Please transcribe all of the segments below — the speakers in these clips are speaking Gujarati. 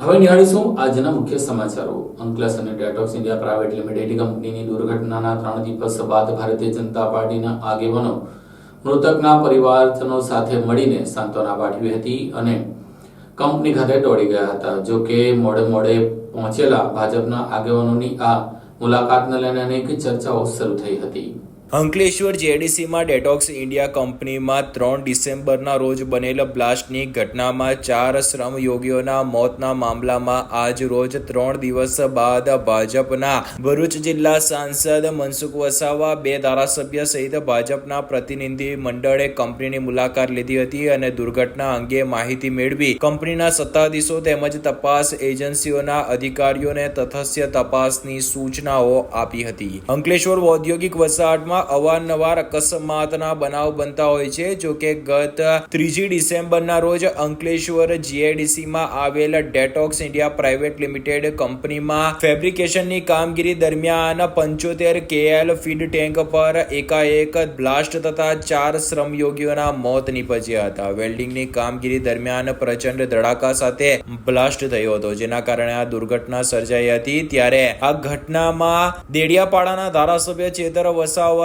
હવે નિહાળીશું આજના મુખ્ય સમાચારો. અંકલેશ અને ડેટોક્સ ઇન્ડિયા પ્રાઇવેટ લિમિટેડ કંપનીની દુર્ઘટનાના ત્રણ દિવસ બાદ ભારતીય જનતા પાર્ટીના આગેવાનો મૃતકના પરિવારજનો સાથે મળીને સાંત્વના પાઠવી હતી અને કંપની ખાતે દોડી ગયા હતા. જો કે મોડે મોડે પહોંચેલા ભાજપના આગેવાનોની આ મુલાકાતને લઈને અનેક ચર્ચાઓ શરૂ થઈ હતી. અંકલેશ્વર જેડીસીમાં ડેટોક્સ ઇન્ડિયા કંપનીમાં ત્રણ ડિસેમ્બરના રોજ બનેલ બ્લાસ્ટની ઘટનામાં ચાર શ્રમયોગીઓના મોતના મામલામાં આજ રોજ ત્રણ દિવસ બાદ ભાજપના ભરૂચ જિલ્લા સાંસદ મનસુખ વસાવા, બે ધારાસભ્ય સહિત ભાજપના પ્રતિનિધિ મંડળે કંપનીની મુલાકાત લીધી હતી અને દુર્ઘટના અંગે માહિતી મેળવી. કંપનીના સત્તાધીશો તેમજ તપાસ એજન્સીઓના અધિકારીઓને તથસ્ય તપાસની સૂચનાઓ આપી હતી. અંકલેશ્વર ઔદ્યોગિક વસાહતમાં અવારનવાર અકસ્માતના બનાવ બનતા હોય છે, જો કે ગત ત્રીજી ડિસેમ્બરના રોજ અંકલેશ્વર જીઆઈડીસીમાં આવેલ ડેટોક્સ ઇન્ડિયા પ્રાઇવેટ લિમિટેડ કંપનીમાં ફેબ્રિકેશનની કામગીરી દરમિયાન પંચોતેર કેએલ ફીડ ટેન્ક પર એકાએક બ્લાસ્ટ થતા ચાર શ્રમયોગીઓના મોત નીપજ્યા હતા. વેલ્ડિંગની કામગીરી દરમિયાન પ્રચંડ ધડાકા સાથે બ્લાસ્ટ થયો હતો, જેના કારણે આ દુર્ઘટના સર્જાઈ હતી. ત્યારે આ ઘટનામાં દેડિયાપાડાના ધારાસભ્ય ચેતર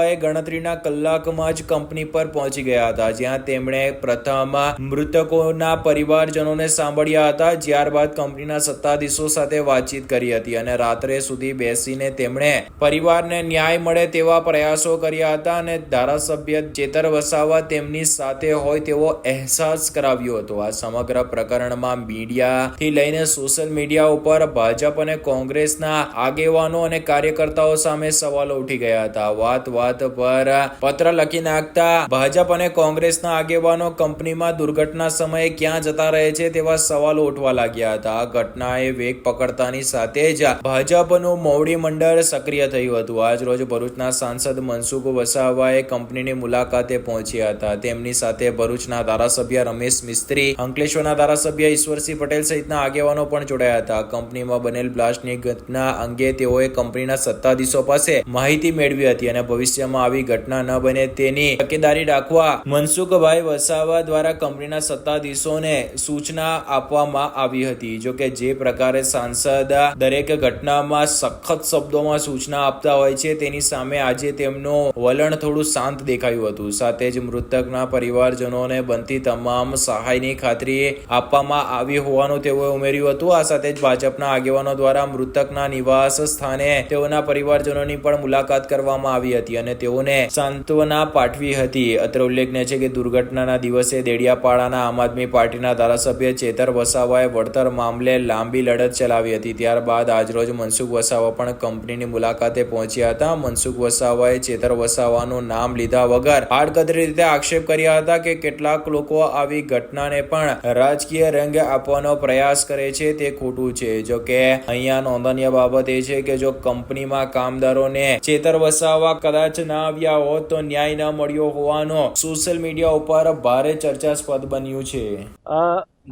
વસાવાએ ગણતરીના કલાકમાં જ કંપની પર પહોંચી ગયા હતા, જ્યાં તેમણે પ્રથમ મૃતકોના પરિવારજનોને સાંભળ્યા હતા. ત્યારબાદ કંપનીના સત્તાધીશો સાથે વાતચીત કરી હતી અને રાત્રે સુધી બેસીને તેમણે પરિવારને ન્યાય મળે તેવા પ્રયાસો કર્યા હતા અને ધારાસભ્ય ચેતર વસાવા તેમની સાથે હોય તેવો અહેસાસ કરાવ્યો હતો. આ સમગ્ર પ્રકરણમાં મીડિયાથી લઈને સોશિયલ મીડિયા ઉપર ભાજપ અને કોંગ્રેસના આગેવાનો અને કાર્યકર્તાઓ સામે સવાલો ઉઠી ગયા હતા. વાત વાત પર પત્ર લખી નાખતા ભાજપ અને કોંગ્રેસના આગેવાનો કંપનીમાં દુર્ઘટના સમયે ક્યાં જતા રહે છે તેવા સવાલો ઉઠવા લાગ્યા હતા. ઘટનાએ વેગ પકડતાની સાથે જ ભાજપનું મોવડી મંડળ સક્રિય થયું હતું. આજ રોજ ભરૂચના સાંસદ મનસુખ વસાવાએ કંપનીની મુલાકાતે પહોંચ્યા હતા. તેમની સાથે ભરૂચના ધારાસભ્ય રમેશ મિસ્ત્રી, અંકલેશ્વરના ધારાસભ્ય ઈશ્વરસિંહ પટેલ સહિતના આગેવાનો પણ જોડાયા હતા. કંપનીમાં બનેલ બ્લાસ્ટની ઘટના અંગે તેઓએ કંપનીના સત્તાધીશો પાસે માહિતી મેળવી હતી અને ભવિષ્યમાં આવી ઘટના ન બને તેની તકેદારી રાખવા મનસુખભાઈ વસાવા દ્વારા કંપનીના સત્તાધીશોને સૂચના આપવામાં આવી હતી. જો કે જે પ્રકારે સાંસદ દરેક ઘટનામાં સખત શબ્દોમાં સૂચના આપતા હોય છે, તેની સામે આજે તેમનું વલણ થોડું શાંત દેખાયું હતું. સાથે જ મૃતકના પરિવારજનોને બનતી તમામ સહાયની ખાતરી આપવામાં આવી હોવાનું તેઓએ ઉમેર્યું હતું. આ સાથે જ ભાજપના આગેવાનો દ્વારા મૃતકના નિવાસ સ્થાને તેઓના પરિવારજનોની પણ મુલાકાત કરવામાં આવી હતી અને તેઓને સાંત્વના પાઠવી હતી. અત્રે ઉલ્લેખનીય છે કે દુર્ઘટનાના દિવસે દેડિયાપાડાના આમ આદમી પાર્ટીના ધારાસભ્ય ચેતર વસાવાએ વળતર મામલે લાંબી લડત ચલાવી હતી. ત્યારબાદ આજરોજ મનસુખ વસાવા પણ કંપનીની મુલાકાતે પહોંચ્યા હતા. મનસુખ વસાવાએ ચેતર વસાવાનું નામ લીધા વગર આડકતરી રીતે આક્ષેપ કર્યા હતા કે કેટલાક લોકો આવી ઘટનાને પણ રાજકીય રંગ આપવાનો પ્રયાસ કરે છે, તે ખોટું છે. જો કે અહીંયા નોંધનીય બાબત એ છે કે જો કંપનીમાં કામદારોને ચેતર વસાવા કદાચ ના આવ્યા હોત તો ન્યાય ના મળ્યો હોવાનો સોશિયલ મીડિયા ઉપર ભારે ચર્ચાસ્પદ બન્યું છે.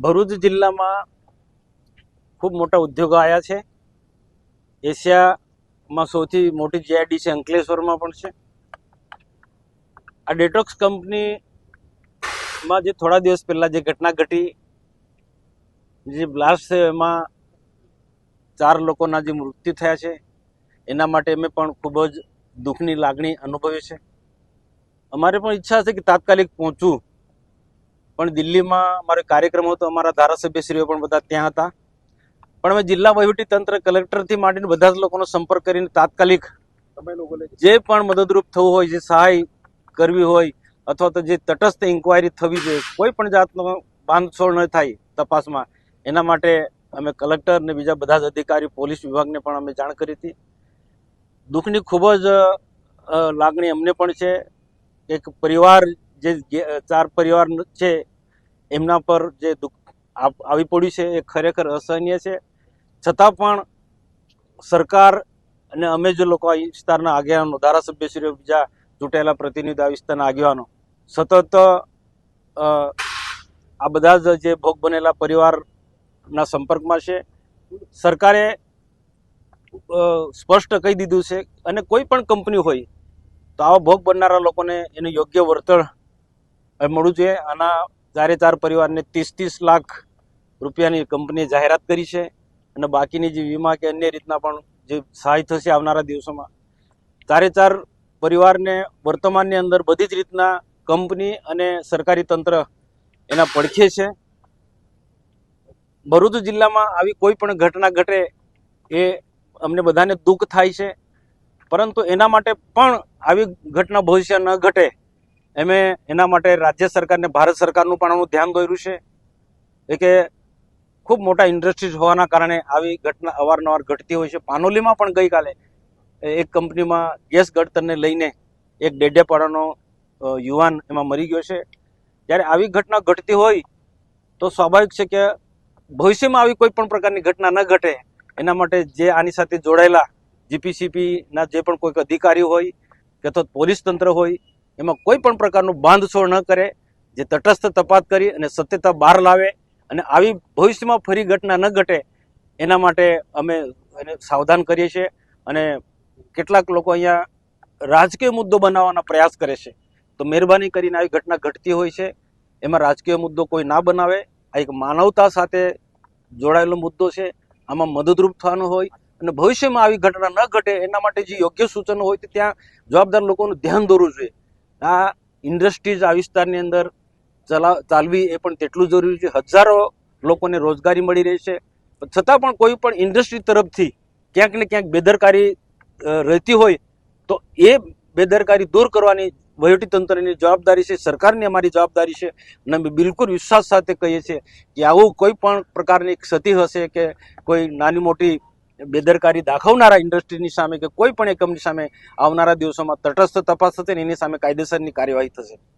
ભરૂચ જિલ્લામાં ખૂબ મોટા ઉદ્યોગો આવ્યા છે. એશિયામાં સૌથી મોટી જીઆઈડીસી અંકલેશ્વરમાં પણ છે. આ ડેટોક્સ કંપનીમાં જે થોડા દિવસ પહેલાં જે ઘટના ઘટી, જે બ્લાસ્ટ થયો, એમાં ચાર લોકોના જે મૃત્યુ થયા છે. એના માટે અમે પણ ખૂબ જ દુઃખની લાગણી અનુભવી છે. અમારે પણ ઈચ્છા છે કે તાત્કાલિક પહોંચવું પણ દિલ્હીમાં અમારો કાર્યક્રમ હતો અમારા ધારાસભ્યશ્રીઓ પણ બધા ત્યાં હતા. પણ અમે જિલ્લા વહીવટી તંત્ર કલેક્ટરથી માંડીને બધા જ લોકોનો સંપર્ક કરીને તાત્કાલિક જે પણ મદદરૂપ થવું હોય જે સહાય કરવી હોય અથવા તો જે તટસ્થ ઇન્કવાયરી થવી જોઈએ કોઈ પણ જાતનો બાંધછોડ ન થાય તપાસમાં. એના માટે અમે કલેક્ટર ને બીજા બધા જ અધિકારી પોલીસ વિભાગને પણ અમે જાણ કરી હતી. દુઃખની ખૂબ જ લાગણી અમને પણ છે. એક પરિવાર જે ચાર પરિવાર છે, એમના પર જે દુઃખ આવી પડ્યું છે, એ ખરેખર અસહનીય છે. છતાં પણ સરકાર અને અમે જે લોકો આ વિસ્તારના આગેવાનો, ધારાસભ્યશ્રીઓ, બીજા ચૂંટાયેલા પ્રતિનિધિ આ વિસ્તારના આગેવાનો, સતત આ બધા જ જે ભોગ બનેલા પરિવારના સંપર્કમાં છે. સરકારે સ્પષ્ટ કહી દીધું છે. અને કોઈ પણ કંપની હોય, તો આવા ભોગ બનનારા લોકોને એનું યોગ્ય વળતર મળવું જોઈએ. આના ચારે ચાર પરિવારને ત્રીસ ત્રીસ લાખ રૂપિયાની કંપનીએ જાહેરાત કરી છે. અને બાકીની જે વીમા કે અન્ય રીતના પણ જે સહાય થશે આવનારા દિવસોમાં ચારે ચાર પરિવારને વર્તમાનની અંદર બધી જ રીતના કંપની અને સરકારી તંત્ર એના પડખે છે. ભરૂચ જિલ્લામાં આવી કોઈ પણ ઘટના ઘટે એ અમને બધાને દુઃખ થાય છે. પરંતુ એના માટે પણ આવી ઘટના ભવિષ્ય ન ઘટે એમે એના માટે રાજ્ય સરકારને, ભારત સરકારનું પણ આનું ધ્યાન દોર્યું છે. એ કે ખૂબ મોટા ઇન્ડસ્ટ્રીઝ હોવાના કારણે આવી ઘટના અવારનવાર ઘટતી હોય છે. પાનોલીમાં પણ ગઈકાલે એક કંપનીમાં ગેસ ગળતરને લઈને એક ડેડેપાડાનો યુવાન એમાં મરી ગયો છે. જ્યારે આવી ઘટના ઘટતી હોય તો સ્વાભાવિક છે કે ભવિષ્યમાં આવી કોઈ પણ પ્રકારની ઘટના ન ઘટે. એના માટે જે આની સાથે જોડાયેલા જીપીસીપીના જે પણ કોઈક અધિકારી હોય કે તો પોલીસ તંત્ર હોય, એમાં કોઈ પણ પ્રકારનું બાંધછોડ ન કરે, જે તટસ્થ તપાસ કરી અને સત્યતા બહાર લાવે અને આવી ભવિષ્યમાં ફરી ઘટના ન ઘટે, એના માટે અમે એને સાવધાન કરીએ છીએ અને કેટલાક લોકો અહીંયા રાજકીય મુદ્દો બનાવવાના પ્રયાસ કરે છે. તો મહેરબાની કરીને આવી ઘટના ઘટતી હોય છે, એમાં રાજકીય મુદ્દો કોઈ ના બનાવે, આ એક માનવતા સાથે જોડાયેલો મુદ્દો છે આમાં મદદરૂપ થવાનું હોય અને ભવિષ્યમાં આવી ઘટના ન ઘટે એના માટે જે યોગ્ય સૂચનો હોય તે ત્યાં જવાબદાર લોકોનું ધ્યાન દોરવું જોઈએ. આ ઇન્ડસ્ટ્રીઝ આ વિસ્તારની અંદર ચલા, ચાલવી એ પણ તેટલું જરૂરી છે. હજારો લોકોને રોજગારી મળી રહી છે. છતાં પણ કોઈ પણ ઇન્ડસ્ટ્રી તરફથી ક્યાંક ને ક્યાંક બેદરકારી રહેતી હોય તો એ બેદરકારી દૂર કરવાની વહીવટીતંત્રની જવાબદારી છે, સરકારની અમારી જવાબદારી છે અને અમે બિલકુલ વિશ્વાસ સાથે કહીએ છીએ કે આવું કોઈ પણ પ્રકારની ક્ષતિ હશે કે કોઈ નાની મોટી બેદરકારી દાખવનારા ઇન્ડસ્ટ્રીની સામે કે કોઈ પણ એકમની સામે આવનારા દિવસોમાં તટસ્થ તપાસ થશે ને એની સામે કાયદેસરની કાર્યવાહી થશે.